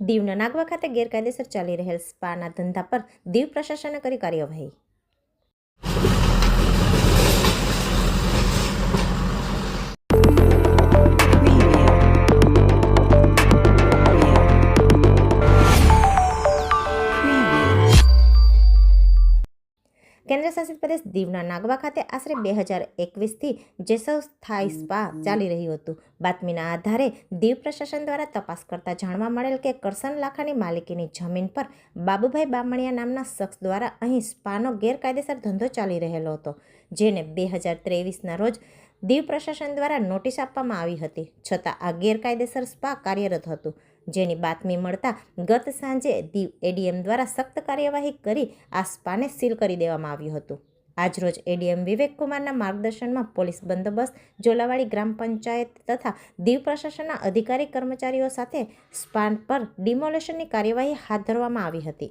દીવના નાગવા ખાતે ગેરકાયદેસર ચાલી રહેલ સ્પાના ધંધા પર દીવ પ્રશાસને કરી કાર્યવાહી. કેન્દ્રશાસિત પ્રદેશ દીવના નાગવા ખાતે આશરે બે હજાર એકવીસથી જેસવ સ્થાયી સ્પા ચાલી રહ્યું હતું. બાતમીના આધારે દીવ પ્રશાસન દ્વારા તપાસ કરતા જાણવા મળેલ કે કરસન લાખાની માલિકીની જમીન પર બાબુભાઈ બામણિયા નામના શખ્સ દ્વારા અહીં સ્પાનો ગેરકાયદેસર ધંધો ચાલી રહેલો હતો જેને બે હજાર ત્રેવીસના રોજ દીવ પ્રશાસન દ્વારા નોટિસ આપવામાં આવી હતી. છતાં આ ગેરકાયદેસર સ્પા કાર્યરત હતું. જેની બાતમી મળતા ગત સાંજે દીવ એડીએમ દ્વારા સખ્ત કાર્યવાહી કરી આ સ્પાને સીલ કરી દેવામાં આવ્યું હતું. આજરોજ એડીએમ વિવેક કુમારના માર્ગદર્શનમાં પોલીસ બંદોબસ્ત જોલાવાડી ગ્રામ પંચાયત તથા દીવ પ્રશાસનના અધિકારી કર્મચારીઓ સાથે સ્પાન પર ડિમોલેશનની કાર્યવાહી હાથ ધરવામાં આવી હતી.